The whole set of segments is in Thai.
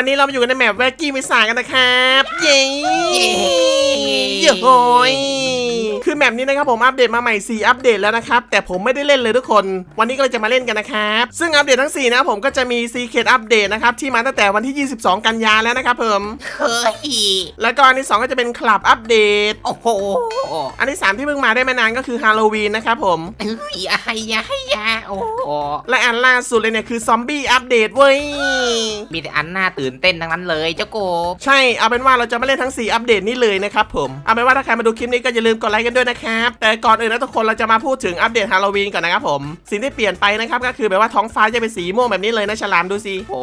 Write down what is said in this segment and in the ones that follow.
วันนี้เรามาอยู่กันในแมปแวกกี้มิสากันนะครับ เย้เย้เย้โหยคือ แมปนี้นะครับผมอัปเดตมาใหม่ 4 อัปเดตแล้วนะครับ แต่ผมไม่ได้เล่นเลยทุกคน วันนี้ก็เลยจะมาเล่นกันนะครับ ซึ่งอัปเดตทั้ง 4 นะครับผมก็จะมีซีเคทอัปเดตนะครับ ที่มาตั้งแต่วันที่ 22 กันยาแล้วนะครับผมเฮ้ยแล้วก็อันที่ 2 ก็จะเป็นคลับอัปเดต โอ้โห อันที่ 3 ที่เพิ่งมาได้ไม่นานก็คือฮาโลวีนนะครับผมเอ้ยอะไรยะให้ยาโอ้โหและอันล่าสุดเลยเนี่ยคือซอมบี้อัปเดตเว้ยมีแต่อันน่าตื่นเต้นทั้งนั้นเลยเจ้าโกบใช่เอาเป็นว่าเราจะไม่เล่นทั้ง 4 อัปเดตนี้เลยนะครับผมเอาเป็นว่าถ้าใครมาดูคลิปนี้ก็อย่าลืมกดไลค์กันด้วยนะครับ แต่ก่อนอื่นนะทุกคนเราจะมาพูดถึงอัปเดตฮาโลวีนก่อนนะครับผม สิ่งที่เปลี่ยนไปนะครับก็คือแบบว่าท้องฟ้าจะเป็นสีม่วงแบบนี้เลยนะฉลามดูสิ โอ้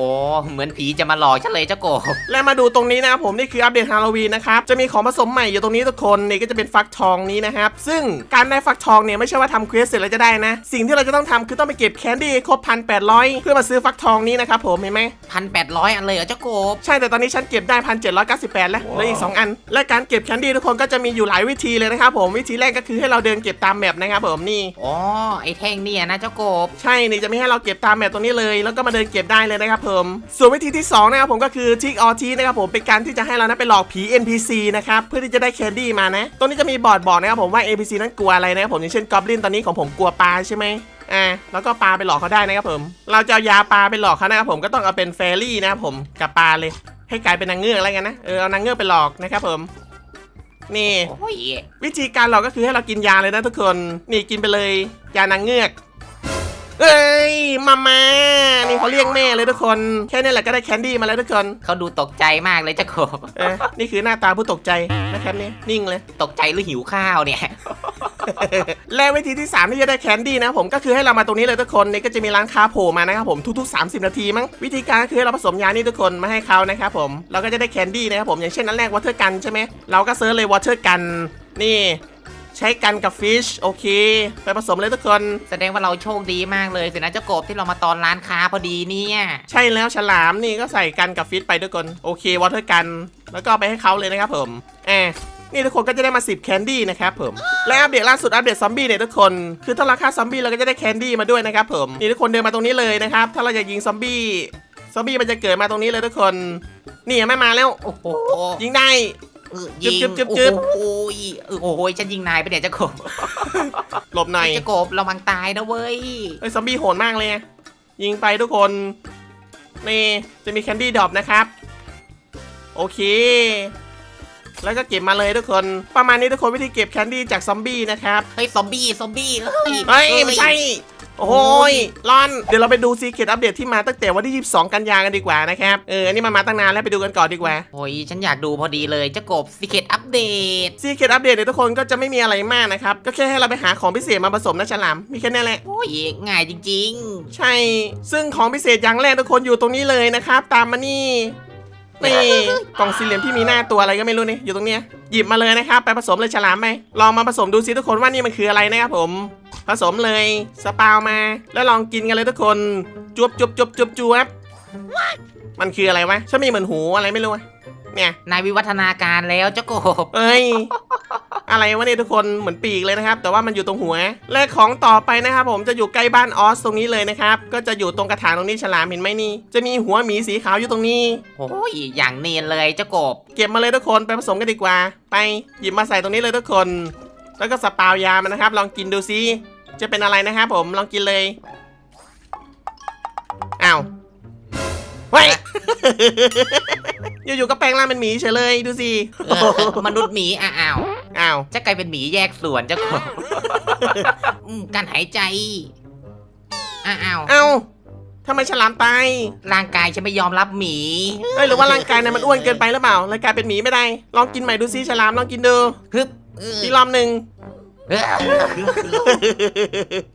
เหมือนผีจะมาหลอกฉันเลยเจ้าโกบและมาดูตรงนี้นะครับผมนี่คืออัปเดตฮาโลวีนนะครับ จะมีของผสมใหม่อยู่ตรงนี้ทุกคนนี่ก็จะเป็นฟักทองนี้นะครับ ซึ่งการได้ฟักทองเนี่ยไม่ใช่ว่าทำเควสเสร็จแล้วจะได้นะ สิ่งที่เราจะต้องทำคือต้องไปเก็บแคนดี้ครบพันแปดร้อยเพื่อมาซื้อฟักทองนี้นะครับผมเห็นไหม พันแปดร้อยอันเลยเหรอเจ้าโกบ ใช่แต่ตอนนี้ฉันเก็บได้พันเจ็ดร้อยเก้าสิบแปดแล้วเหลืออีก2อัน และการเก็บแคนดี้ทุกคนก็จะมีอยู่หลายวิธีเลยนะครับผมวิธีแรกก็คือให้เราเดินเก็บตามแมปนะครับผมนี่ อ๋อไอ้แท่งเนี่ยนะเจ้าโกบ ใช่นี่จะไม่ให้เราเก็บตามแมปตรงนี้เลย แล้วก็มาเดินเก็บได้เลยนะครับผมส่วนวิธีที่2นะครับผมก็คือทิกออทีนะครับผมเป็นการที่จะให้เรานั้นไปหลอกผี NPC นะครับเพื่อที่จะได้แคนดี้มานะ ตรงนี้จะมีบอร์ดบอกนะครับผมว่า NPC นั้นกลัวอะไรนะครับผมอย่างเช่นกอบลินตอนนี้ของผมกลัวปลาใช่ไหมอ่าแล้วก็ปลาไปหลอกเขาได้นะครับผม เราจะเอายาปลาไปหลอกเขานะครับผมก็ต้องเอาเป็นเฟรรี่นะครับผมกับปลาเลย ให้กลายเป็นนางเงือกอะไรกันนะเออเอานางเงือกไปหลอกนะครับผม นี่ โอ้ยวิธีการหลอกก็คือให้เรากินยาเลยนะทุกคน นี่กินไปเลยยานางเงือกเอ้ยมามานี่เขาเรียกแม่เลยทุกคน แค่นี้แหละก็ได้แคนดี้มาแล้วทุกคน เขาดูตกใจมากเลยเจ้าโกบเออนี่คือหน้าตาผู้ตกใจนะครับนี่นิ่งเลย ตกใจหรือหิวข้าวเนี่ย และวิธีที่ 3 ที่จะได้แคนดี้นะผมก็คือให้เรามาตรงนี้เลยทุกคนนี่ก็จะมีร้านค้าโผล่มานะครับผมทุกๆ 30 นาทีมั้งวิธีการก็คือให้เราผสมยานี่ทุกคนมาให้เขานะครับผมเราก็จะได้แคนดี้นะครับผมอย่างเช่นอันแรกวอเตอร์กันใช่ไหมเราก็เซิร์ชเลยวอเตอร์กันนี่ใช้กันกับฟิชโอเค ไปผสมเลยทุกคน แสดงว่าเราโชคดีมากเลยสินะเจ้าโกบที่เรามาตอนร้านค้าพอดีเนี่ย ใช่แล้วฉลามนี่ก็ใส่กันกับฟิตไปทุกคน โอเควอเตอร์กัน แล้วก็เอาไปให้เขาเลยนะครับผมแอบ นี่ทุกคนก็จะได้มา 10 แคนดี้นะครับผม และอัปเดตล่าสุดอัปเดตซอมบี้เนี่ยทุกคน คือถ้าเราฆ่าซอมบี้เราก็จะได้แคนดี้มาด้วยนะครับผม นี่ทุกคนเดินมาตรงนี้เลยนะครับ ถ้าเราอยากยิงซอมบี้ ซอมบี้มันจะเกิดมาตรงนี้เลยทุกคน นี่ยังไม่มาแล้ว โอ้โห ยิงได้เออยิงจึ๊บจึ๊บจึ๊บ โอ้ยเออโอ้โหฉันยิงนายไปเนี่ยเจ้าโกบหลบหน่อยเจ้าโกบระวังตายนะเว้ย เฮ้ยซอมบี้โหดมากเลยอะยิงไปทุกคน นี่จะมีแคนดี้ดรอปนะครับ โอเค แล้วก็เก็บมาเลยทุกคน ประมาณนี้ทุกคนวิธีเก็บแคนดี้จากซอมบี้นะครับ เฮ้ยซอมบี้ซอมบี้เฮ้ยเฮ้ยไม่ใช่โอ้โหยร้อน เดี๋ยวเราไปดูซีเ e ตอัปเดตที่มาตั้งแต่วันที่ 22 กันยากันดีกว่านะครับ เออ อันนี้มันมาตั้งนานแล้วไปดูกันก่อนดีกว่า โอ้ย ฉันอยากดูพอดีเลยเจ้ากบสิเคตอัปเดตซีเ e ตอัปเดตเนี่ยทุกคนก็จะไม่มีอะไรมากนะครับ ก็แค่ให้เราไปหาของพิเศษมาผสมนะฉลาม มีแค่นี้แหละ โอ้ย ง่ายจริงใช่ ซึ่งของพิเศษอย่างแรกทุกคนอยู่ตรงนี้เลยนะครับ ตามมานี่ นี่กล่องสี่เหลี่ยมที่มีหน้าตัวอะไรก็ไม่รู้นี่อยู่ตรงเนี้ยหยิบมาเลยนะครับ ไปผสมเลยฉลามไหมลองมาผสมดูสิทุกคนว่านี่มันคืออะไรนะครับผม ผสมเลยสปาวมา แล้วลองกินกันเลยทุกคนจุบจุบจุบจุบจุบมันคืออะไรวะฉันมีเหมือนหูอะไรไม่รู้ เนี่ยๆนายวิวัฒนาการแล้วเจ้ากบ เอ้ย อะไรวะเนี่ยทุกคนเหมือนปีกเลยนะครับ แต่ว่ามันอยู่ตรงหัว และของต่อไปนะครับผมจะอยู่ใกล้บ้านออสตรงนี้เลยนะครับ ก็จะอยู่ตรงกระถางตรงนี้ฉลามเห็นไหมนี่ จะมีหัวหมีสีขาวอยู่ตรงนี้ โอ้ยอย่างเนียนเลยเจ้ากบ เก็บมาเลยทุกคนไปผสมกันดีกว่า ไปหยิบมาใส่ตรงนี้เลยทุกคน แล้วก็สปาวยามันนะครับ ลองกินดูซิจะเป็นอะไรนะครับผมลองกินเลย เฮ้ย อยู่ๆก็แปลงร่างเป็นหมีเฉยเลยดูสิเออมนุษย์หมีอ้าวอ้าวจะกลายเป็นหมีแยกส่วนเจ้ากบอืมการหายใจอ้าวเอ้าทำไมฉลามตายร่างกายฉันไม่ยอมรับหมีเอ้ยหรือว่าร่างกายเนี่ยมันอ้วนเกินไปหรือเปล่าเลยกลายเป็นหมีไม่ได้ ลองกินใหม่ดูซิฉลามลองกินดูฮึบเอออีกรอบหนึ่ง เออ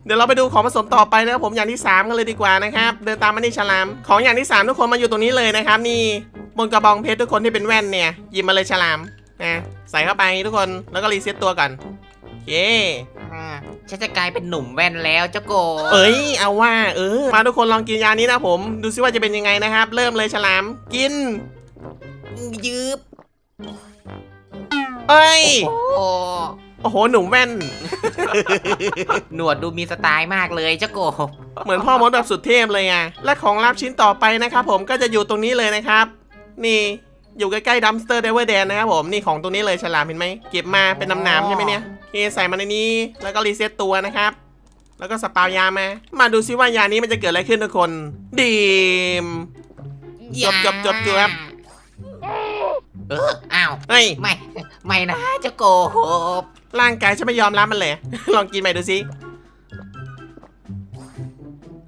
เดี๋ยวเราไปดูของผสมต่อไปนะครับผมอย่างที่ 3 กันเลยดีกว่านะครับ เดินตามมานี่ฉลาม ของอย่างที่ 3 ทุกคนมาอยู่ตรงนี้เลยนะครับ นี่บนกระบองเพชรทุกคนที่เป็นแว่นเนี่ยหยิบมาเลยฉลามนะใส่เข้าไปทุกคนแล้วก็รีเซ็ตตัวก่อนโอเคอ่าฉันจะกลายเป็นหนุ่มแว่นแล้วเจ้าโกบเอ้ยเอาว่าเออมาทุกคนลองกินยานี้นะผม ดูซิว่าจะเป็นยังไงนะครับ เริ่มเลยฉลามกินยืบเอ้ยโอ้ โอ้โห หนุ่มแว่น หนวดดูมีสไตล์มากเลยเจ้าโกบเหมือนพ่อมดแบบสุดเทพเลยไงและของลับชิ้นต่อไปนะครับผมก็จะอยู่ตรงนี้เลยนะครับ นี่อยู่ใกล้ๆดัมสเตอร์เดเวอร์แดนนะครับผมนี่ของตัวนี้เลยฉลามเห็นไหมเก็บมาเป็นน้ำหนามใช่ไหมเนี่ยโอเคใส่มาในนี้แล้วก็รีเซ็ตตัวนะครับแล้วก็สปาวยามา มาดูซิว่ายานี้มันจะเกิดอะไรขึ้นทุกคน ดีม จบจบจบจบครับ เอออ้าวเฮ้ย ไม่ ไม่นะเจะโกบร่างกายฉันไม่ยอมรับมันเลย ลองกินใหม่ดูสิ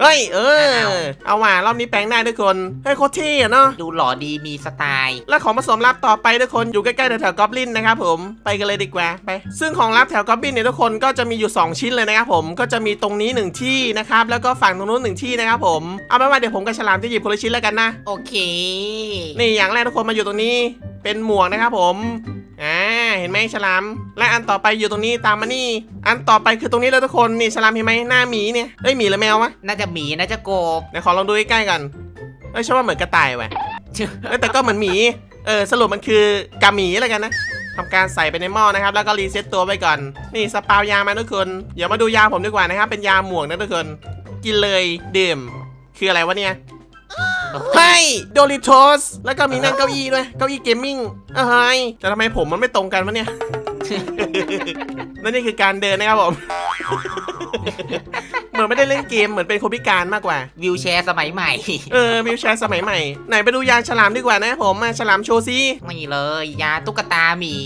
เฮ้ย เออ เอาว่ะรอบนี้แปลงได้ทุกคน เฮ้ยโคตรเท่อะเนาะ ดูหล่อดีมีสไตล์ และของผสมลับต่อไปทุกคนอยู่ใกล้ๆแถวๆกอบลินนะครับผมไปกันเลยดีกว่าไป ซึ่งของลับแถวกอบลินเนี่ยทุกคนก็จะมีอยู่ 2 ชิ้นเลยนะครับผมก็จะมีตรงนี้ 1 ที่นะครับแล้วก็ฝั่งตรงนู้นหนึ่งที่นะครับผมเอาเป็นว่าเดี๋ยวผมกับฉลามจะหยิบคนละชิ้นแล้วกันนะ โอเค นี่อย่างแรกทุกคนมาอยู่ตรงนี้ เป็นหมวกนะครับผมอ่าเห็นไหมฉลาม และอันต่อไปอยู่ตรงนี้ตามมานี่ อันต่อไปคือตรงนี้เลยทุกคนนี่ฉลามเห็นไหมหน้าหมีเนี่ยเอ้ยหมีหรือแมววะน่าจะหมีนะเจะโกบเดี๋ยวขอลองดูใกล้ๆกันเอ้ยฉันว่าเหมือนกระต่ายว่ะเอ้ยแต่ก็เหมือนหมีเออสรุปมันคือกาหมีอะไรกันนะทำการใส่ไปในหม้อนะครับ แล้วก็รีเซ็ตตัวไปก่อน นี่สปาวยามาทุกคนเดี๋ยวมาดูยาผมดีกว่านะครับ เป็นยาหมวกนะทุกคน กินเลยดื่ม คืออะไรวะเนี่ย เฮ้ยโดริโทสแล้วก็มีนั่งเก้าอี้ด้วย เก้าอี้เกมมิ่งเอ้ยแต่ทำไมผมมันไม่ตรงกันวะเนี่ยและนี่คือการเดินนะครับผม เหมือนไม่ได้เล่นเกมเหมือนเป็นคนพิการมากกว่า วิวแชร์สมัยใหม่ เออวิวแชร์สมัยใหม่ ไหนไปดูยาฉลามดีกว่านะผมมาฉลามโชว์ซิไม่เลย ยาตุ๊กตาหมี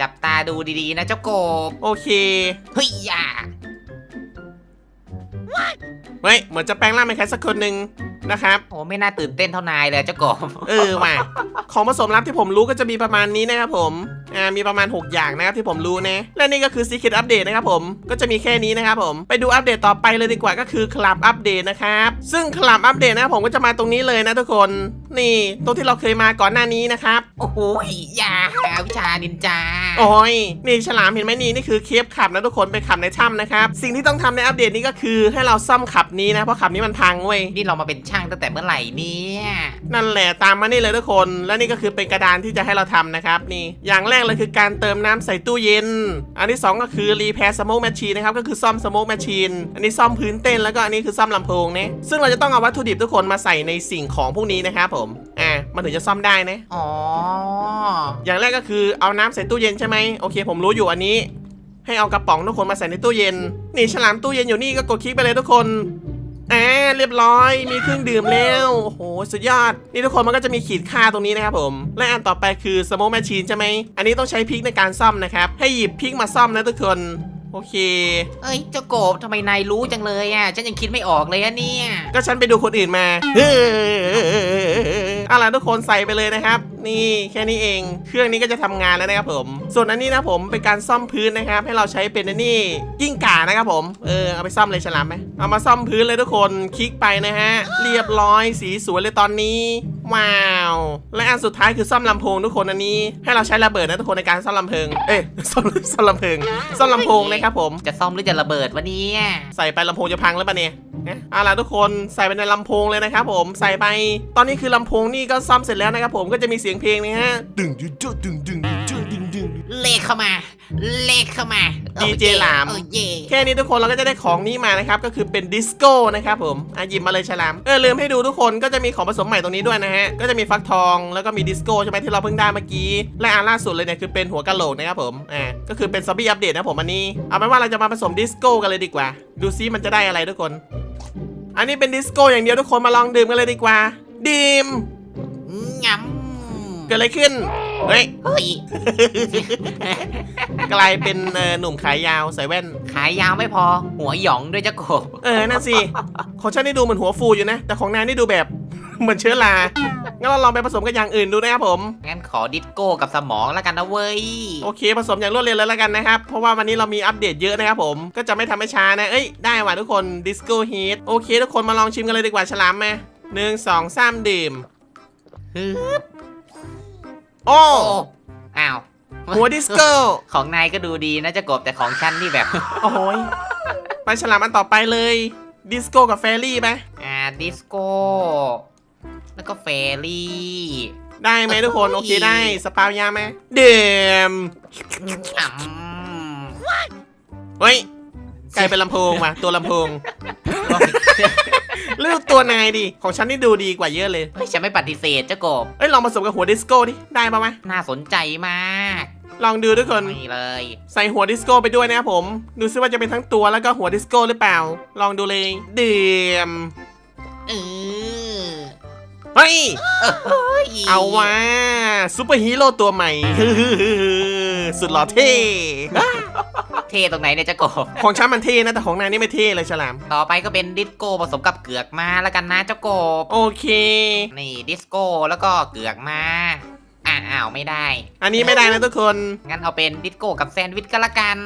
จับตาดูดีๆนะเจ้าโกบโอเค เฮ้ยยาเฮ้ยเหมือนจะแปลงร่างเป็นใครสักคนหนึ่ง นะครับ โอ้ไม่น่าตื่นเต้นเท่านายเลยเจ้าโกบ เออว่ะของผสมลับที่ผมรู้ก็จะมีประมาณนี้นะครับผม อ่ามีประมาณ 6 อย่างนะครับที่ผมรู้นะ และนี่ก็คือ Secret Update นะครับผมก็จะมีแค่นี้นะครับผมไปดูอัปเดตต่อไปเลยดีกว่าก็คือคลับอัปเดตนะครับซึ่งคลับอัปเดตนะครับผมก็จะมาตรงนี้เลยนะทุกคน นี่ตรงที่เราเคยมาก่อนหน้านี้นะครับโอ้โหยาวิชานินจาโอ้ยนี่ฉลามเห็นไหมนี่นี่คือเคฟขับนะทุกคนไปขับในถ้ำนะครับสิ่งที่ต้องทำในอัปเดตนี้ก็คือให้เราซ่อมขับนี้นะเพราะขับนี้มันพังเว้ยนี่เรามาเป็นช่างตั้งแต่เมื่อไหร่เนี่ยนั่นแหละตามมานี่เลยทุกคน และนี่ก็คือเป็นกระดานที่จะให้เราทำนะครับนี่อย่างแรกเลยคือการเติมน้ำใส่ตู้เย็น อันที่สองก็คือรีแพร์สโมกแมชชีนนะครับก็คือซ่อมสโมกแมชชีนอันนี้ซ่อมพื้นเต้นแล้วก็อันนี้คือซ่อมลำโพงนะซึ่งเราจะต้องเอาวัตถุดิบทุกคนมาใส่ในสิ่งของพวกนี้นะครับผมอ่ามันถึงจะซ่อมได้นะอ๋ออย่างแรกก็คือเอาน้ำใส่ตู้เย็นใช่ไหมโอเค ผมรู้อยู่อันนี้ ให้เอากระป๋องทุกคนมาใส่ในตู้เย็น นี่ฉลามตู้เย็นอยู่นี่ก็กดคลิกไปเลยทุกคน อ่าเรียบร้อย มีเครื่องดื่มแล้วโอ้โหสุดยอด นี่ทุกคนมันก็จะมีขีดค่าตรงนี้นะครับผม และอันต่อไปคือสโม k แมชชีนใช่ไหม อันนี้ต้องใช้พริกในการซ่อมนะครับ ให้หยิบพริกมาซ่อมนะทุกคน โอเค เอ้ยเจ้าโกบทำไมนายรู้จังเลยอะ ฉันยังคิดไม่ออกเลยอะเนี่ย ก็ฉันไปดูคนอื่นมาเอาล่ะทุกคนใส่ไปเลยนะครับ นี่แค่นี้เอง เครื่องนี้ก็จะทำงานแล้วนะครับผม ส่วนอันนี้นะผมเป็นการซ่อมพื้นนะครับ ให้เราใช้เป็นอันนี่กิ้งก่านะครับผมเออเอาไปซ่อมเลยฉลามไหมเอามาซ่อมพื้นเลยทุกคนคลิกไปนะฮะเรียบร้อยสีสวยเลยตอนนี้ ว้าว และอันสุดท้ายคือซ่อมลำโพงทุกคนอันนี้ ให้เราใช้ระเบิดนะทุกคนในการซ่อมลำเพิงเอ๊ยซ่อมซ่อมลำเพิงซ่อมลำโพงนะครับผม จะซ่อมหรือจะระเบิดวะเนี่ยใส่ไปลำโพงจะพังแล้วปะเนี่ยเอาล่ะทุกคนใส่ไปในลำโพงเลยนะครับผมใส่ไป ตอนนี้คือลำโพงนี่ก็ซ่อมเสร็จแล้วนะครับผมก็จะมีเสียงเพลงนะฮะดึงดึงดดึงดึงดึงด เลขเข้ามา เลขเข้ามา DJ หลาม โอ้เย่แค่นี้ทุกคนเราก็จะได้ของนี้มานะครับ ก็คือเป็นดิสโก้นะครับผมอะหยิบมาเลยฉลาม เออลืมให้ดูทุกคนก็จะมีของผสมใหม่ตรงนี้ด้วยนะฮะ ก็จะมีฟักทองแล้วก็มีดิสโก้ใช่ไหมที่เราเพิ่งได้เมื่อกี้ และอันล่าสุดเลยเนี่ยคือเป็นหัวกะโหลกนะครับผมอ่าก็คือเป็นซอมบี้อัปเดตนะผมอันนี้ เอาเป็นว่าเราจะมาผสมดิสโก้กันเลยดีกว่า ดูซิมันจะได้อะไรทุกคน อันนี้เป็นดิสโก้อย่างเดียวทุกคนมาลองดื่มกันเลยดีกว่า ดื่มงเกิดอะไรขึ้น เฮ้ยำเฮ้ย กลายเป็นเอ่อหนุ่มขายยาวใส่แว่น ขายยาวไม่พอ หัวหยองด้วยเจ้าโกบเออ นั่นสิ ของฉันนี่ดูเหมือนหัวฟูอยู่นะ แต่ของนายนี่ดูแบบ เหมือนเชื้อรา งั้นเราลองไปผสมกับอย่างอื่นดูนะครับผม งั้นขอดิสโก้กับสมองแล้วกันนะเว้ย โอเค ผสมอย่างรวดเร็วเลยแล้วกันนะครับ เพราะว่าวันนี้เรามีอัปเดตเยอะนะครับผม ก็จะไม่ทำให้ช้านะ เอ้ย ได้ว่ะทุกคนดิสโก้ฮีทโอเค ทุกคนมาลองชิมกันเลยดีกว่าฉลามมาหนึ่งสองสามดื่ม ฮึบ โอ้โอ้อ้าว หัวดิสโก้ของนายก็ดูดีนะเจ้ากบแต่ของฉันนี่แบบ โอ้โหยไปฉลามอันต่อไปเลย ดิสโก้กับแฟรี่ไหมอ่าดิสโก้ แล้วก็เฟรี่ ได้ไหมทุกคนโอเคได้สปาวยาไหมเดมอืมเฮ้ย กลายเป็นลำโพงมาตัวลำโพงเลือกตัวนายดิของฉันนี่ดูดีกว่าเยอะเลยเฮ้ยฉันไม่ปฏิเสธเจ้ากบเอ้ยลองผสมกับหัวดิสโก้ดิได้ปะวะน่าสนใจมากลองดูทุกคนนี่เลย ใส่หัวดิสโก้ไปด้วยนะครับผม ดูซิว่าจะเป็นทั้งตัวแล้วก็หัวดิสโก้หรือเปล่า ลองดูเลยดื่มเออเฮ้ยเฮ้ยเอาว่าซูเปอร์ฮีโร่ตัวใหม่สุดหล่อเท่ เท่ตรงไหนเนี่ยเจ้ากบของฉันมันเท่นะแต่ของนายนี่ไม่เท่เลยฉลาม ต่อไปก็เป็นดิสโก้ผสมกับเกือกมาแล้วกันนะเจ้ากบโอเค นี่ดิสโก้แล้วก็เกือกมาอ่าอ้าวไม่ได้ อันนี้ไม่ได้นะทุกคน งั้นเอาเป็นดิสโก้กับแซนด์วิชก็แล้วกัน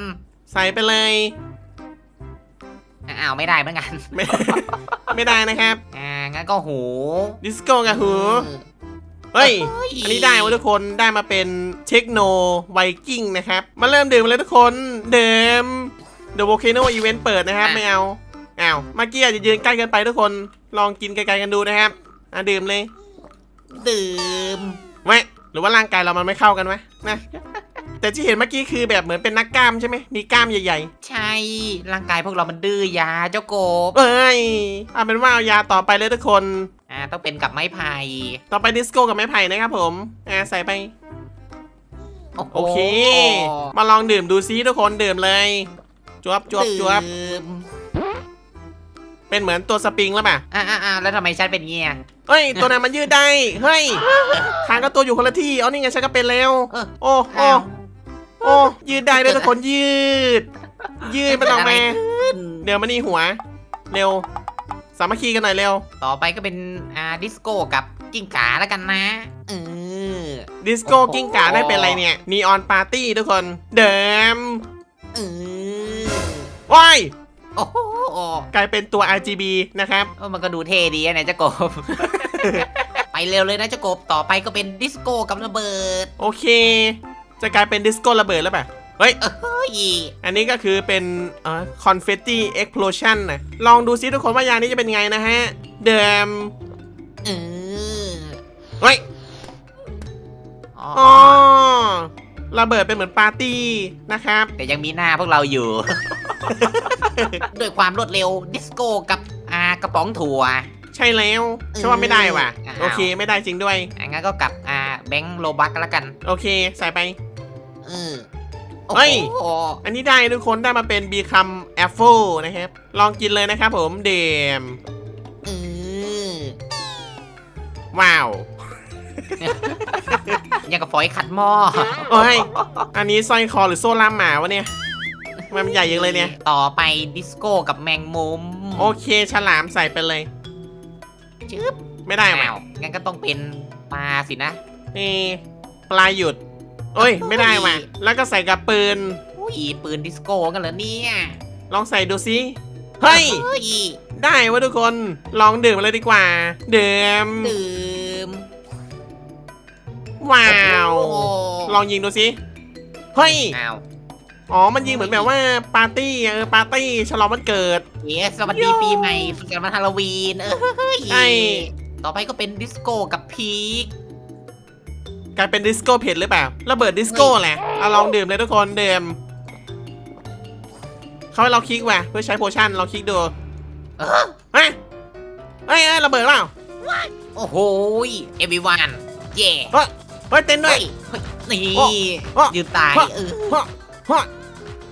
ใส่ไปเลยอ่าอ้าวไม่ได้เหมือนกันไม่ ไม่ได้นะครับ อ่างั้นก็หู ดิสโก้กับหู เฮ้ย อันนี้ได้วะทุกคนได้มาเป็นเทคโนไวกิ้งนะครับ มาเริ่มดื่มเลยทุกคนเดิม The Volcano Event เปิดนะครับ ไม่เอาอ้าวเมื่อกี้อาจจะยืนใกล้เกินไปทุกคนลองกินไกลๆกันดูนะครับ อะดื่มเลย ดื่มไว้หรือว่าร่างกายเรามันไม่เข้ากันไหมนะ แต่ที่เห็นเมื่อกี้คือแบบเหมือนเป็นนักกล้ามใช่ไหมมีกล้ามใหญ่ใช่ ร่างกายพวกเรามันดื้อยาเจ้ากบๆ เอ้ยเอาเป็นว่าเอายาต่อไปเลยทุกคน อ่าต้องเป็นกับไม้ไผ่ต่อไปดิสโก้กับไม้ไผ่นะครับผมอ่าใส่ไป โอ้โหโอเค มาลองดื่มดูซิทุกคนดื่มเลยจวบจวบจวบดื่มเป็นเหมือนตัวสปริงแล้วป่ะอ่าอ่าอ่าแล้วทำไมฉันเป็นเงี้ย เฮ้ย ตัวนั้นมันยืดได้ เฮ้ยทางก็ตัวอยู่คนละที่ เอานี่ไงฉันก็เป็นแล้วเออโอ้โอ้อ้าว โอ้ยืดได้ด้วยทุกคนยืด ยืดมันออกมาขึ้นเดี๋ยวมานี่หัว เร็ว สามัคคีกันหน่อยเร็ว ต่อไปก็เป็นอ่าดิสโก้กับกิ้งก่าแล้วกันนะเออดิสโก้โอ้โหกิ้งก่าได้เป็นอะไรเนี่ยนีออนปาร์ตี้ทุกคน เดิมเออว้ายโอ้โหกลายเป็นตัว RGB นะครับเออมันก็ดูเท่ดีนะเนี่ยเจ้ากบ ไปเร็วเลยนะเจ้ากบ ต่อไปก็เป็นดิสโก้กับระเบิด โอเค จะกลายเป็นดิสโก้ระเบิดแล้วป่ะเฮ้ย เฮ้ยอันนี้ก็คือเป็นเอ่อ confetti explosion นะลองดูซิทุกคนว่ายางนี้จะเป็นไงนะฮะ เดิมเออเฮ้ยอ๋ออ๋อระเบิดเป็นเหมือนปาร์ตี้นะครับ แต่ยังมีหน้าพวกเราอยู่ ด้วยความรวดเร็วดิสโก้กับอ่ากระป๋องถั่ว ใช่แล้วฉันว่าไม่ได้ว่ะ อ้าว โอเคไม่ได้จริงด้วย อะงั้นก็กับอ่าแบงค์โลบักก็แล้วกัน โอเคใส่ไป เออเฮ้ยโอ้โหอันนี้ได้ทุกคนได้มาเป็น become apple นะครับ ลองกินเลยนะครับผมเดม เออว้าว ยังกับฝอยขัดหม้อโอ้ย อันนี้สร้อยคอหรือโซ่ล่ามหมาวะเนี่ย มันใหญ่ยังเลยเนี่ย ต่อไปดิสโก้กับแมงมุมโอเค ฉลามใส่ไปเลย จึ๊บไม่ได้ว่ะอ้าวงั้นก็ต้องเป็นปลาสินะ นี่ปลายหยุดเอ้ย ไม่ได้ว่ะแล้วก็ใส่กับปืน อุ้ยปืนดิสโก้กันเหรอเนี่ยลองใส่ดูซิเฮ้ยเฮ้ย ได้วะทุกคนลองดื่มเลยดีกว่าเดิมดื่มว้าวโอ้โหลองยิงดูซิเฮ้ย อ้าวอ๋อ มันยิงเหมือนแบบว่าปาร์ตี้เออปาร์ตี้ฉลองวันเกิด เยสสวัสดีปีใหม่สุขสันต์วันฮาโลวีนเอ้ยใช่ ต่อไปก็เป็นดิสโก้กับพีค กลายเป็นดิสโก้เผ็ดหรือเปล่าระเบิดดิสโก้แหละเอาลองดื่มเลยทุกคนดื่มเขาให้เราคลิกว่ะเพื่อใช้โพชั่นเราคลิกดูเออ เฮ้ยเฮ้ยเฮ้ยระเบิดเปล่าโอ้โหเอวิวันเย่เฮ้ยเฮ้ยเต้นด้วยเฮ้ยนี่โอ้โอ้ยืนตายโอ้เออ ฮะฮะ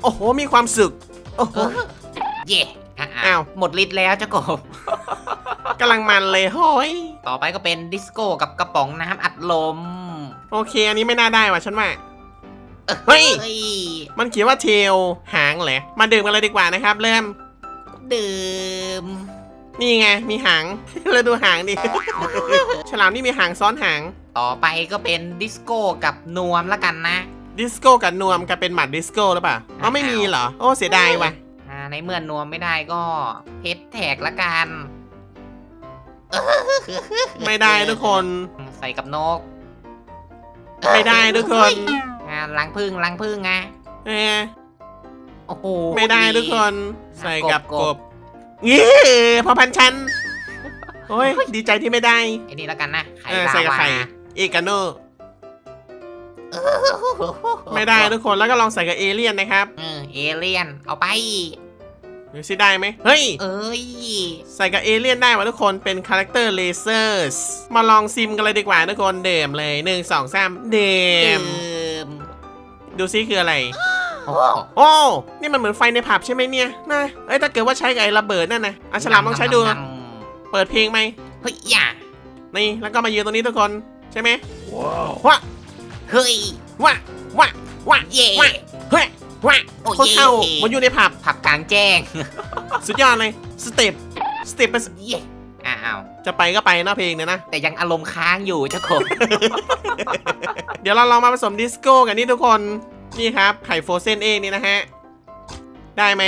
โอ้โห มีความสุขโอ้โห เย่อะอ้าว หมดฤทธิ์แล้วเจ้ากบ กำลังมันเลยเฮ้ยต่อไปก็เป็นดิสโก้กับกระป๋องน้ำอัดลมโอเค อันนี้ไม่น่าได้ว่ะฉันว่า เฮ้ยเฮ้ยมันเขียนว่าเทลหางเหรอมาดื่มกันเลยดีกว่านะครับ เริ่ม ดื่ม นี่ไง มีหางแล้วดูหางดิ ฉลามนี่มีหางซ้อนหาง ต่อไปก็เป็นดิสโก้กับนวมละกันนะ ดิสโก้กับนวมกับเป็นหมัดดิสโก้หรือเปล่าอ๋อไม่มีเหรอ โอ้เสียดายว่ะ อ่าในเมื่อนวมไม่ได้ก็เพชรแท็กละกัน ไม่ได้ทุกคน ใส่กับนกไม่ได้ทุกคนอ่าลังพึ่งลังพึ่งไงเออโอ้โหไม่ได้ทุกคน ใส่กับกกบบงี้พอพันชันโอ้ยดีใจที่ไม่ได้ไอ้นี่แล้วกันนะไข่เออลาใส่กับวาไข่เอกาโน ไม่ได้ทุกคนแล้วก็ลองใส่กับเอเลี่ยนนะครับ เออเอเลี่ยน เอาไปดูสิได้ไหมเฮ้ย เอ้ย ใส่กับเอเลี่ยนได้วะทุกคนเป็นคาแรคเตอร์เลเซอร์มาลองซิมกันเลยดีกว่าทุกคนเดิมเลยหนึ่งสองสามเดิเติมมดูซิคืออะไรโอ้โอ้นี่มันเหมือนไฟในผับใช่ไหมเนี่ยนะเอ้ยถ้าเกิดว่าใช้กับไอ้ระเบิดนั่นนะอะฉลามลองใช้ดู เปิดเพลงไหมเฮ้ยอย่านี่แล้วก็มายืนตรงนี้ทุกคนใช่ไหมว้า เฮ้ยว้าว้าว้าเย่ว้าเฮ้ยว้าโอ้คนเข้าเย่ มันอยู่ในผับผับกลางแจ้ง สุดยอดเลยสเต็ปสเต็ปเป็นเย่อ้าวจะไปก็ไปเนอะเพลงเนี่ยนะ แต่ยังอารมณ์ค้างอยู่เจ้าโกบเดี๋ยวเราลองมาผสมดิสโก้กันนี่ทุกคน นี่ครับไข่โฟรเซนเองนี่นะฮะ ได้ไหม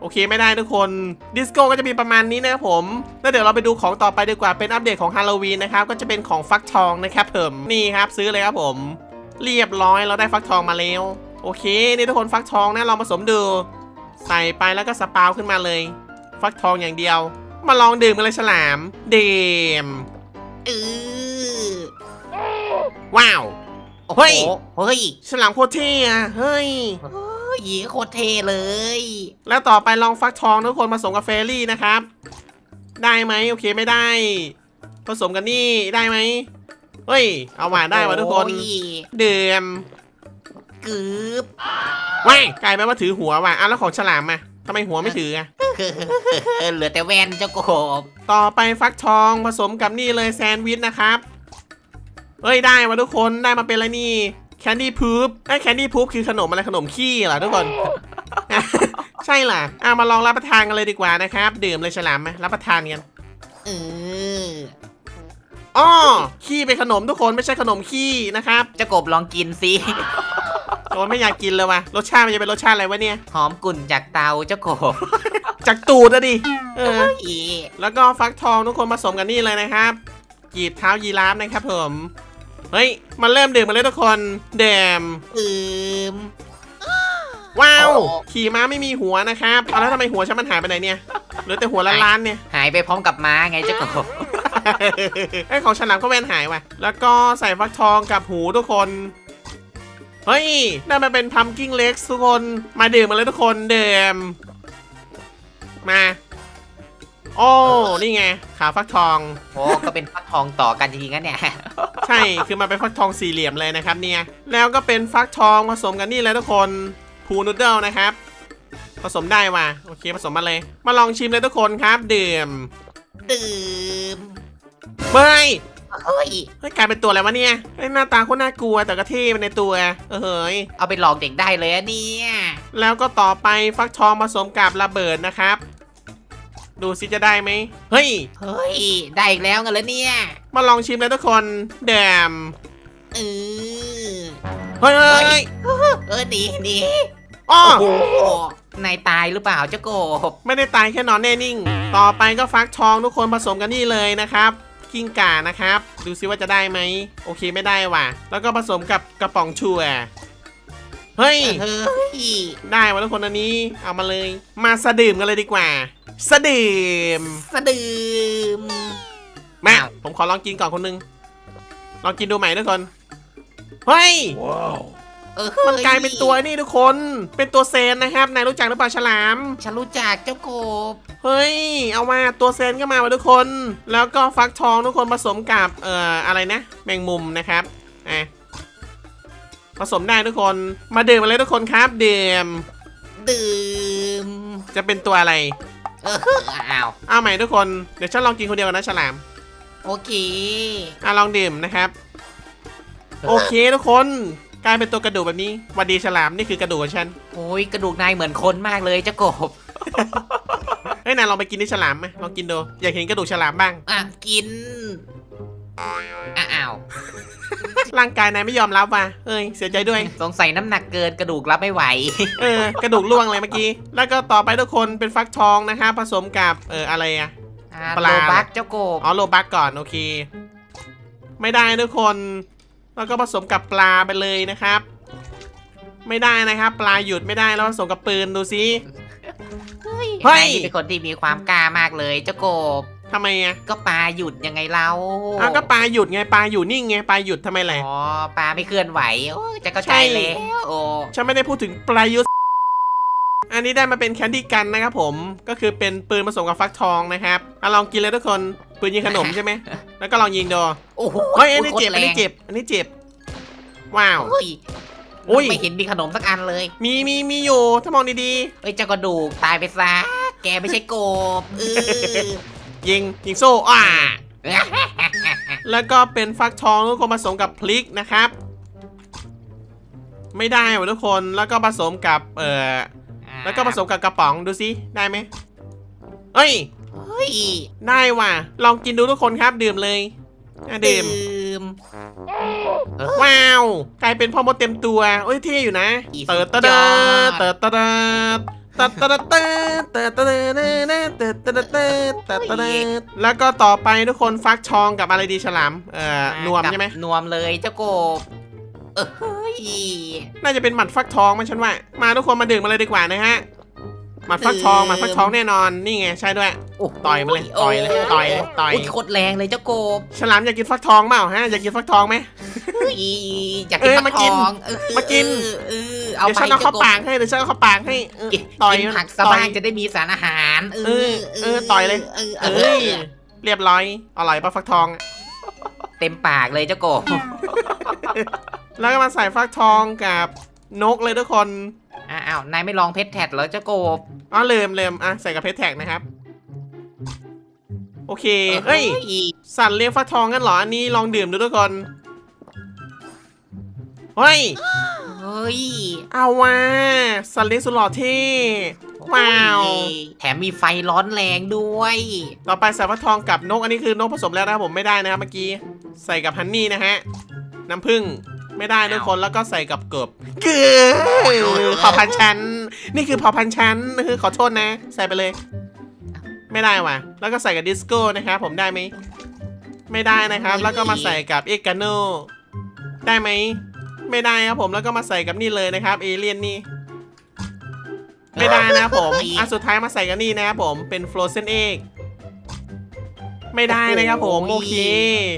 โอเคไม่ได้ทุกคน ดิสโก้ก็จะมีประมาณนี้นะครับผม แล้วเดี๋ยวเราไปดูของต่อไปดีกว่าเป็นอัปเดตของฮาโลวีนนะครับ ก็จะเป็นของฟักทองนะครับเพิ่มนี่ครับซื้อเลยครับผม เรียบร้อยเราได้ฟักทองมาแล้ว โอเค นี่ทุกคนฟักทองนะลองผสมดู ใส่ไปแล้วก็สปาวขึ้นมาเลย ฟักทองอย่างเดียว มาลองดื่มกันเลยฉลามดื่มเออว้าวโอ้เฮ้โหยเฮ้ยฉลามโคตรเท่อะเฮ้ยเฮ้ยโคตรเท่เลย แล้วต่อไปลองฟักทองทุกคนผสมกับเฟรรี่นะครับ ได้ไหมโอเคไม่ได้ ผสมกันนี่ได้ไหม เฮ้ย เอาหวานได้ว่ะทุกคน โอ้ยเดือมกึบว้ายกลายเป็นว่าถือหัวว่ะอะแล้วของฉลามมาทำไมหัวไม่ถืออะเหลือแต่แว่นเจ้าโกบต่อไปฟักทองผสมกับนี่เลยแซนด์วิชนะครับเฮ้ยได้ว่ะทุกคนได้มาเป็นอะไรนี่แคนดี้พูฟไอ้แคนดี้พูฟคือขนมอะไรขนมขี้เหรอทุกคน ใช่ล่ะอะมาลองรับประทานกันเลยดีกว่านะครับ ดื่มเลยฉลามไหมรับประทานกัน เออ อ้อขี้เป็นขนมทุกคนไม่ใช่ขนมขี้นะครับเจ้าโกบลองกินสิโดนไม่อยากกินเลยว่ะรสชาติมันจะเป็นรสชาติอะไรวะเนี่ย หอมกลุ่นจากเตาเจ้าโกบ จากตูดอะดิเอออีแล้วก็ฟักทองทุกคนผสมกันนี่เลยนะครับกีบเท้ายีราฟนะครับผมเฮ้ยมันเริ่มดื่มมาเลยทุกคนเดมอืมว้าวโอ้ขี่ม้าไม่มีหัวนะครับเอาแล้วทำไมหัวฉันมันหายไปไหนเนี่ยเหลือแต่หัวล้านๆเนี่ย หายไปพร้อมกับม้าไงเจ้าโกบ ไอ้ยของฉลามก็แวนหายว่ะ แล้วก็ใส่ฟักทองกับหูทุกคน เฮ้ยได้มาเป็นพัมกิ้งเล็กทุกคน มาดื่มมาเลยทุกคนเดิมมา โอ้ นี่ไง ขาฟักทอง โอ้ก็เป็นฟักทองต่อกันจริงๆนะเนี่ย ใช่ คือมันเป็นฟักทองสี่เหลี่ยมเลยนะครับเนี่ย แล้วก็เป็นฟักทองผสมกันนี่เลยทุกคนพูนูดเดิลนะครับ ผสมได้ว่ะ โอเคผสมมาเลย มาลองชิมเลยทุกคนครับ ดื่ม ดื่ม เฮ้ยเฮ้ย เฮ้ยกลายเป็นตัวอะไรวะเนี่ยเฮ้ยหน้าตาโคตรน่ากลัวแต่ก็เท่ไปในตัวเออเฮ้ย เอาไปหลอกเด็กได้เลยอะเนี่ยแล้วก็ต่อไปฟักทองผสมกับระเบิดนะครับ ดูสิจะได้ไหมเฮ้ย เฮ้ย ได้อีกแล้วกันแล้วเนี่ยมาลองชิมเลยทุกคนแดมเออเฮ้ยเฮ้ยเออหนีหนีอ้อ โอ้โหนายตายหรือเปล่าเจ้าโกบไม่ได้ตายแค่นอนแน่นิ่ง ต่อไปก็ฟักทองทุกคนผสมกันนี่เลยนะครับ กิ้งก่านะครับ ดูซิว่าจะได้ไหมโอเคไม่ได้ว่ะ แล้วก็ผสมกับกระป๋องชัวเฮ้ย เฮ้ย ได้ว่ะทุกคนอันนี้ เอามาเลย มาสะดื่มกันเลยดีกว่า สะดื่ม สะดืมแม่อ้าวผมขอลองกินก่อนคนหนึง ลองกินดูใหม่ทุกคน เฮ้ย เออมันกลายเป็นตัวนี่ทุกคน เป็นตัวเซนนะครับ นายรู้จักหรือเปล่าฉลาม ฉันรู้จักเจ้าโกบ เฮ้ย เอามาตัวเซนก็มาว่ะทุกคน แล้วก็ฟักทองทุกคนผสมกับเอ่ออะไรนะ แมงมุมนะครับอะผสมได้ทุกคน มาดื่มมาเลยทุกคนครับดื่มดื่ม จะเป็นตัวอะไร เอออ้าวเอาใหม่ทุกคน เดี๋ยวฉันลองกินคนเดียวกันนะฉลาม โอเค อะลองดื่มนะครับ โอเคทุกคน กลายเป็นตัวกระดูกแบบนี้หวัดดีฉลามนี่คือกระดูกของฉันโอ้ยกระดูกนายเหมือนคนมากเลยเจ้าโกบเฮ้ยนายลองไปกินที่ฉลามไหมลองกินดูอยากเห็นกระดูกฉลามบ้างอะกินอะอ้าวร่างกายนายไม่ยอมรับว่ะเอ้ยเสียใจด้วย สงสัยน้ำหนักเกินกระดูกรับไม่ไหว เออกระดูกล่วงเลยเมื่อกี้ แล้วก็ต่อไปทุกคนเป็นฟักทองนะฮะผสมกับเอออะไรอะอะปลาโลบักเจ้าโกบอ๋อโลบักก่อนโอเค ไม่ได้ทุกคน แล้วก็ผสมกับปลาไปเลยนะครับ ไม่ได้นะครับ ปลาหยุดไม่ได้แล้วผสมกับปืนดูซิ เฮ้ยเฮ้ย นายนี่เป็นคนที่มีความกล้ามากเลยเจ้าโกบ ทำไมอะก็ปลาหยุดยังไงเราอ้าวก็ปลาหยุดไงปลาอยู่นิ่งไงปลาหยุดทำไมแหละ อ๋อปลาไม่เคลื่อนไหวโอ้จะเข้าใจใช่ แล้วโอ้ ฉันไม่ได้พูดถึงปลายุทธ์ อันนี้ได้มาเป็นแคนดี้กันนะครับผม ก็คือเป็นปืนผสมกับฟักทองนะครับอะลองกินเลยทุกคน ปืนยิงขนมใช่ไหม แล้วก็ลองยิงดูโอ้โหเฮ้ยอันนี้เจ็บโคอัตนรนี้แรงเจ็บ อันนี้เจ็บ ว้าว เฮ้ยอุ้ย ไม่เห็นมีขนมสักอันเลย มีมีมีอยู่ถ้ามองดีเอ้ยเจ้ากระดูกตายไปซะ แกไม่ใช่กบเออๆ ยิงยิงโซ่อ่าแล้วก็เป็นฟักทองทุกคนผสมกับพริกนะครับ ไม่ได้ว่ะทุกคน แล้วก็ผสมกับเอ่อ แล้วก็ผสมกับกระป๋องดูสิได้ไหมเอ้ย เฮ้ยได้ว่ะ ลองกินดูทุกคนครับดื่มเลยอะดื่มมว้าว กลายเป็นพ่อมดเต็มตัวเอ้ยเท่อยู่นะ อีเติร์ดสุเติดร์ยอด เติร์ดเติร์ดเติร์ดเติร์ดเติร์ดเติร์ดเติร์ดเติร์ดเติร์ดเติร์ดเติร์ดเติร์ดเติร์ดเติร์ดเติร์ดเติร์ดแล้วก็ต่อไปทุกคนฟักทองกับอะไรดีฉลามเอ่อนวมใช่ไหมกับนวมเลยเจ้ากบเออเฮ้ยน่าจะเป็นหมัดฟักทองมันฉันว่า มาทุกคนมาดื่มมาเลยดีกว่านะฮะ หมัดฟักทองหมัดฟักทองแน่นอน นี่ไงใช่ด้วยโอ้โหต่อยมาเลยต่อยเลยต่อยเลยต่อย โโคตรแรงเลยเจ้ากบฉลามอยากกินฟักทองเปล่าฮะ อยากกินฟักทองไหม เฮ้ยอยากเอ้กินยฟักมาทกินองเออมากิน เออเอาเดี๋ยวไปฉันเอาเข้าจ้กบปากให้เดี๋ยวฉันเอาเข้าปากให้เออกินต่อยกินมันผักสบ้างจะได้มีสารอาหารเอเออเออต่อยเลย เออเอเอ้อยเรียบร้อยอร่อยปะฟักทอง เต็มปากเลยเจ้ากบแล้วก็มาใส่ฟักทองกับนกเลยทุกคนอ้าวนายไม่ลองเพชรแท็ดเหรอเจ้ากบ อ๋อเลิมเลิมอะใส่กับเพชรแท็กนะครับ โอเคเอ้ย สัตว์เลี้ยงฟักทองกันเหรออันนี้ลองดื่มดูทุกคนเฮ้ย เฮ้ย เอาว่าสัตว์เลี้ยงสุดหล่อเท่ว้าว แถมมีไฟร้อนแรงด้วย ต่อไปใส่ฟักทองกับนกอันนี้คือนกผสมแล้วนะครับผมไม่ได้นะครับเมื่อกี้ ใส่กับฮันนี่นะฮะ น้ำผึ้งไม่ได้ทุกคนแล้วก็ใส่กับเกือบเกือบเผ่าพันธุ์ชั้น นี่คือเผ่าพันธุ์ชั้นคือขอโทษนะ ใส่ไปเลย ไม่ได้ว่ะ แล้วก็ใส่กับดิสโก้นะครับผมได้ไหมไม่ได้นะครับ แล้วก็มาใส่กับเอกาโนได้ไหมไม่ได้ครับผมแล้วก็มาใส่กับนี่เลยนะครับเอเลียนนี่ไม่ได้นะครับผมอะสุดท้ายมาใส่กับนี่นะครับผมเป็นฟ r o เซนเอก ไม่ได้นะครับผมโอเค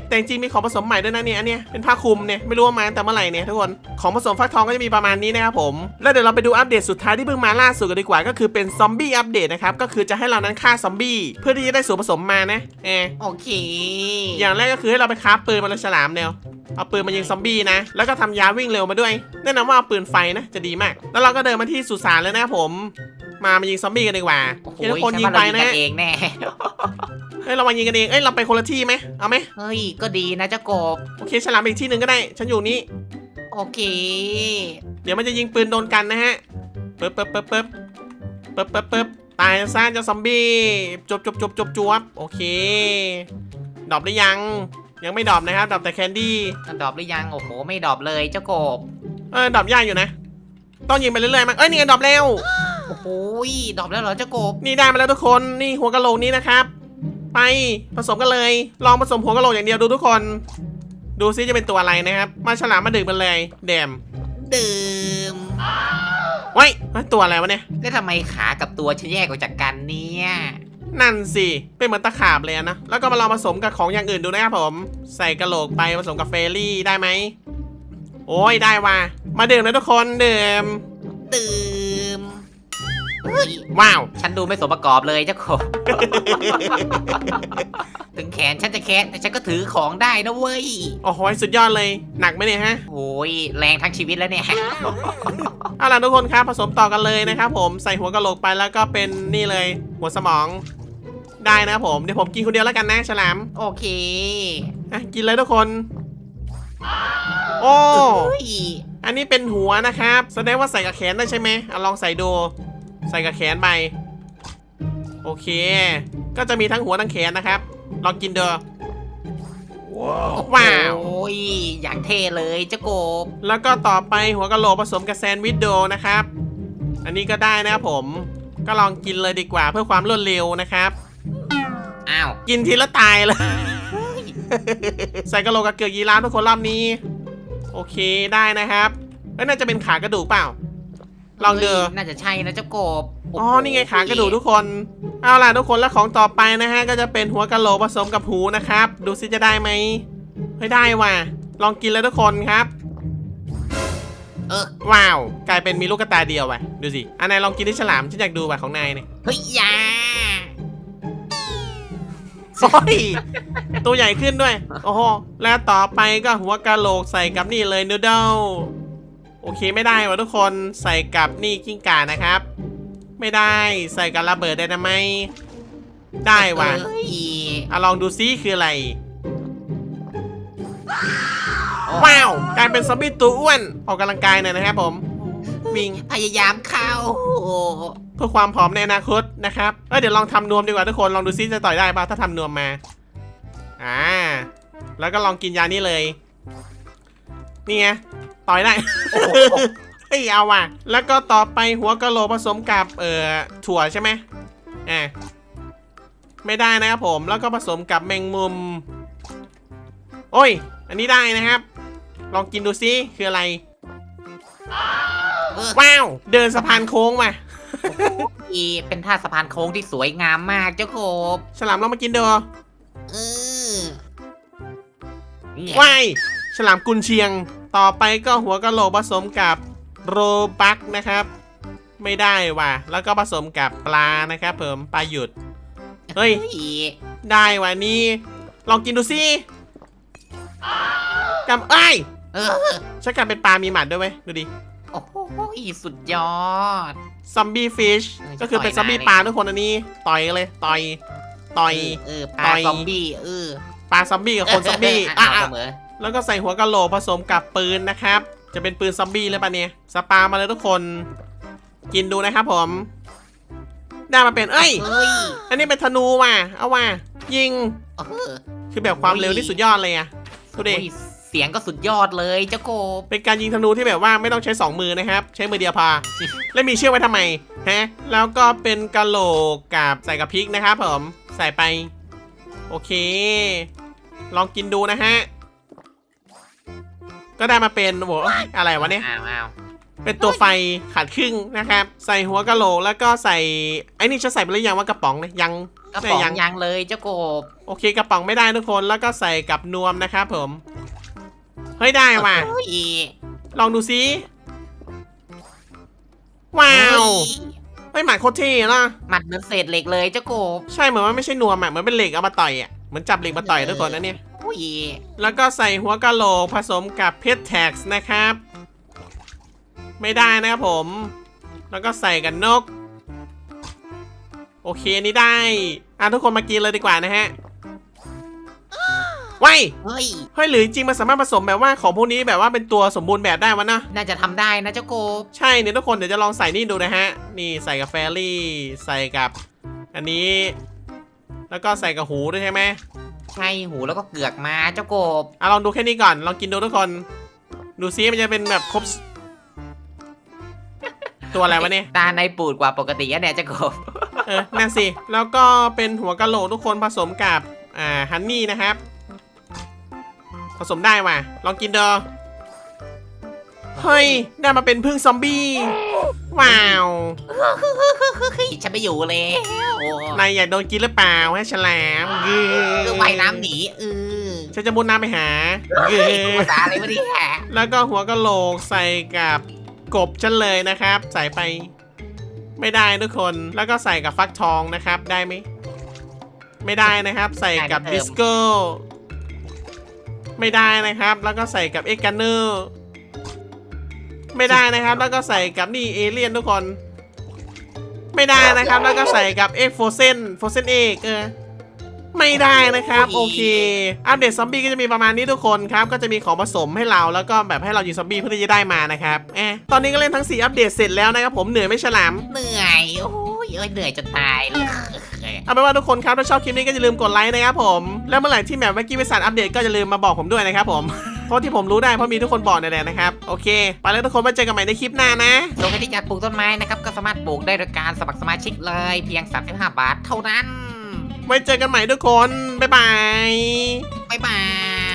แต่จริงๆมีของผสมใหม่ด้วยนะเนี่ยอันเนี้ยเป็นผ้าคลุมเนี่ยไม่รู้ว่ามาตั้งแต่เมื่อไหร่เนี่ยทุกคนของผสมฟักทองก็จะมีประมาณนี้นะครับผมแล้วเดี๋ยวเราไปดูอัปเดตสุดท้ายที่เพิ่งมาล่าสุดกันดีกว่าก็คือเป็นซอมบี้อัปเดตนะครับก็คือจะให้เรานั้นฆ่าซอมบี้เพื่อที่จะได้ส่วนผสมมานะเออโอเค อย่างแรกก็คือให้เราไปคราฟปืนมาเลยฉลามเดียวเอาปืนมายิงซอมบี้นะ แล้วก็ทำยาวิ่งเร็วมาด้วย แนะนำว่าเอาปืนไฟนะจะดีมาก แล้วเราก็เดินมาที่สุสานเลยนะครับผม มามายิงซอมบี้กันดีกว่าโอ้โหเห็นทุกคนฉัยิงว่าไปเรานะกันเองแน่ เฮ้ยเรามายิงกันเองเอ้ยเราไปคนละที่ไหมเอาไหมเฮ้ย ก็ดีนะเจ้ากบ โอเคฉลามไปอีกที่หนึ่งก็ได้ ฉันอยู่นี่โอเค เดี๋ยวมันจะยิงปืนโดนกันนะฮะปึ๊บปึ๊บปึ๊บปึ๊บปึ๊บปึ๊บปึ๊บตายซะเจ้าซอมบี้จบจบจบจบจวบโอเคดรอปหรือยังยังไม่ดรอปนะครับดรอปแต่แคนดี้ดรอปหรือยัง โอ้โห ไม่ดรอปเลยเจ้ากบ เออดรอปยากอยู่นะ ต้องยิงไปเรื่อยๆมั้งเอ้ยนี่ไงดรอปแล้ว โอ้โหดรอปแล้วเหรอเจ้ากบ นี่ได้มาแล้วทุกคนนี่หัวกะโหลกนี้นะครับ ไปผสมกันเลย ลองผสมหัวกะโหลกอย่างเดียวดูทุกคน ดูซิจะเป็นตัวอะไรนะครับ มาฉลามมาดื่มกันเลยแดมดื่มไว้ยเฮ้ยตัวอะไรวะเนี่ย แล้วทำไมขากับตัวฉันแยกออกจากกันเนี่ยนั่นสิ เป็นเหมือนตะขาบเลยอะนะ แล้วก็มาลองผสมกับของอย่างอื่นดูนะครับผม ใส่กะโหลกไปผสมกับเฟรรี่ได้ไหม โอ้ยได้ว่ะ มาดื่มนะทุกคนดื่มดื่มเฮ้ย ว้าว ฉันดูไม่สมประกอบเลยเจ้ากบถึงแขนฉันจะแคะแต่ฉันก็ถือของได้นะเว้ย โอ้โหสุดยอดเลย หนักไหมเนี่ยฮะ โอ้ยแรงทั้งชีวิตแล้วเนี่ย เอาล่ะทุกคนครับผสมต่อกันเลยนะครับผมใส่หัวกะโหลกไปแล้วก็เป็นนี่เลย หัวสมอง ได้นะครับผมเดี๋ยวผมกินคนเดียวแล้วกันนะฉลามโอเคอะกินเลยทุกคน โอ้ เฮ้ย อันนี้เป็นหัวนะครับ แสดงว่าใส่กับแขนได้ใช่ไหมอะลองใส่ดู ใส่กับแขนไป โอเค ก็จะมีทั้งหัวทั้งแขนนะครับ ลองกินดูว้าว โอ้ย อย่างเท่เลยเจ้ากบ แล้วก็ต่อไปหัวกะโหลกผสมกับแซนด์วิชโดนะครับ อันนี้ก็ได้นะครับผม ก็ลองกินเลยดีกว่าเพื่อความรวดเร็วนะครับ อ้าว กินทีละตายเลย ใส่กะโหลกกับเกลือยีราฟทุกคนรอบนี้ โอเคได้นะครับเอ้ยน่าจะเป็นขากระดูกเปล่า ลองดูเฮ้ยน่าจะใช่นะเจ้ากบอ๋อ นี่ไงขากระดูกทุกคน เอาล่ะทุกคนแล้วของต่อไปนะฮะ ก็จะเป็นหัวกะโหลกผสมกับหูนะครับ ดูซิจะได้ไหมไม่ได้ว่ะ ลองกินเลยทุกคนครับ เออ ว้าว กลายเป็นมีลูกกระตาเดียวว่ะ ดูสิ อันไหนลองกินที่ฉลาม ฉันอยากดูว่ะของนายเนี่ยเฮ้ยอยาโอ้ยตัวใหญ่ขึ้นด้วย โอ้โห แล้วต่อไปก็หัวกะโหลกใส่กับนี่เลยนูเดิล โอเคไม่ได้ว่ะทุกคนใส่กับนี่กิ้งก่านะครับ ไม่ได้ใส่กับระเบิดได้ไหมได้ว่ะเอ้ยอะลองดูซิคืออะไรโอ้ว้าวกลายเป็นซอมบี้ตัวอ้วนออกกำลังกายหน่อยนะครับผม วิ่งพยายามเข้าเพื่อความพร้อมในอนาคตนะครับเอ้ยเดี๋ยวลองทำนวมดีกว่าทุกคนลองดูซิจะต่อยได้ป่ะถ้าทำนวมมาอ่าแล้วก็ลองกินยานี้เลย นี่ไงต่อยได้ เฮ้ยเอาว่ะ แล้วก็ต่อไปหัวกะโหลกผสมกับเอ่อถั่วใช่ไหมอ่าไม่ได้นะครับผม แล้วก็ผสมกับแมงมุม โอ้ย อันนี้ได้นะครับ ลองกินดูซิคืออะไรเออว้าว เดินสะพานโค้งมาอีเป็นท่าสะพานโค้งที่สวยงามมากเจ้าโกบฉลามลองมากินดูเออเนี่ยว้าย ฉลามกุนเชียง ต่อไปก็หัวกะโหลกผสมกับโรบักนะครับ ไม่ได้ว่ะ แล้วก็ผสมกับปลานะครับเพิ่มปลาหยุด เฮ้ย ได้ว่ะนี่ ลองกินดูสิกับไอ้ยเออฉันกลายเป็นปลามีหมัดด้วยเว้ยดูดิ โอ้โหสุดยอด ซอมบี้ฟิชเออก็คือเป็นซจะอมต่อยบี้หน้าปลาทุกคนอันนี้ ต่อยเลย ต่อย ต่อย เออปต่ลาอยซอมบี้ เออ ปลาซอมบี้กับคนซอมบี้อะอะเอาอะเสมอ แล้วก็ใส่หัวกะโหลกผสมกับปืนนะครับ จะเป็นปืนซอมบี้เลยปะเนี่ย สปามาเลยทุกคน กินดูนะครับผม ได้มาเป็นเอ้ย เฮ้ยอันนี้เป็นธนูว่ะ เอาว่ะ ยิง เออคือแบบความเร็วที่สุดยอดเลยอะดูดิ โอ้ยเสียงก็สุดยอดเลยเจ้าโกบเป็นการยิงธนูที่แบบว่าไม่ต้องใช้ 2 มือนะครับ ใช้มือเดียวพอ แล้วมีเชือกไว้ทำไมฮะ แล้วก็เป็นกะโหลกกับใส่กับพริกนะครับผม ใส่ไป โอเค ลองกินดูนะฮะ ก็ได้มาเป็นโหอะไรวะเนี่ย อ้าวอ้าวเป็นตัวไฟขาดครึ่งนะครับ ใส่หัวกะโหลกแล้วก็ใส่ไอ้นี่จะใส่ไปหรือยังว่ากระป๋องเนี่ยยังกระใส่ป๋องยังยังเลยเจ้าโกบโอเคกระป๋องไม่ได้ทุกคนแล้วก็ใส่กับนวมนะครับผมเฮ้ยได้ว่ะเฮ้ยลองดูซิว้าวเฮ้ยเฮ้ยหมาโคตรเท่นะหมัดเหมือนเศษเหล็กเลยเจ้าโกบใช่เหมือนว่าไม่ใช่นวมอะเหมือนเป็นเหล็กเอามาต่อยอะ เหมือนจับเหล็กมาต่อยทุกคนนะเนี่ย โอ้ยแล้วก็ใส่หัวกะโหลกผสมกับเพชรแท็กซ์นะครับ ไม่ได้นะครับผม แล้วก็ใส่กับนก โอเคอันนี้ได้ อะทุกคนมากินเลยดีกว่านะฮะไว้ยเฮ้ย เฮ้ยหรือจริงๆมันสามารถผสมแบบว่าของพวกนี้แบบว่าเป็นตัวสมบูรณ์แบบได้วะนะ น่าจะทำได้นะเจ้าโกบใช่เนี่ยทุกคนเดี๋ยวจะลองใส่นี่ดูนะฮะ นี่ใส่กับแฟรี่ ใส่กับ อันนี้ แล้วก็ใส่กับหูด้วยใช่ไหมใช่หูแล้วก็เกือกมาเจ้าโกบอะลองดูแค่นี้ก่อนลองกินดูทุกคน ดูซิมันจะเป็นแบบครบ ตัวอะไรวะเนี่ยตาในปูดกว่าปกติอะเนี่ยเจ้าโกบเออนั่นสิแล้วก็เป็นหัวกะโหลกทุกคนผสมกับอ่าฮันนี่นะครับ ผสมได้ว่ะลองกินเด้อ เฮ้ย ได้มาเป็นพึ่งซอมบี้ ว้าวฉันไม่อยู่แล้วนายอยากโดนกินหรือเปล่าให้ฉลามเงืเออว่ายน้ำหนีเออฉันจะมุดน้ำไปหาเงืเฮ้ยภาษาอะไรวะเนี่ยแล้วก็หัวกะโหลกใส่กับกบฉันเลยนะครับ ใส่ไป ไม่ได้ทุกคนแล้วก็ใส่กับฟักทองนะครับ ได้ไหมไม่ได้นะครับ ใส่กับดิสโก้ไม่ได้นะครับ แล้วก็ใส่กับเอ็กกันเนอร์ ไม่ได้นะครับ แล้วก็ใส่กับนี่เอเลี่ยนทุกคน ไม่ได้นะครับ แล้วก็ใส่กับเอ็กโฟเซนโฟเซนเอกเออไม่ได้นะครับโอเค อัปเดตซอมบี้ก็จะมีประมาณนี้ทุกคนครับ ก็จะมีของผสมให้เราแล้วก็แบบให้เรายิงซอมบี้เพื่อที่จะได้มานะครับแอะตอนนี้ก็เล่นทั้ง 4 อัปเดตเสร็จแล้วนะครับผมเหนื่อยไหม่ฉลาม เหนื่อย โอ้ยเอ้ยเหนื่อยจนตายเลยเอาเป็นว่าทุกคนครับ ถ้าชอบคลิปนี้ก็อย่าลืมกดไลค์นะครับผม แล้วเมื่อไหร่ที่แบบเมื่อกี้วิสันอัปเดตก็อย่าลืมมาบอกผมด้วยนะครับผม เพราะที่ผมรู้ได้เพราะมีทุกคนบอกนี่แหละนะครับ โอเค ไปแล้วทุกคนมาเจอกันใหม่ในคลิปหน้านะลงไปที่การปลูกต้นไม้นะครับก็สามารถปลูกได้โดยการสมัครสมาชิกเลย เพียง 35 บาทเท่านั้น ไว้เจอกันใหม่ทุกคน บ๊ายบาย บ๊ายบาย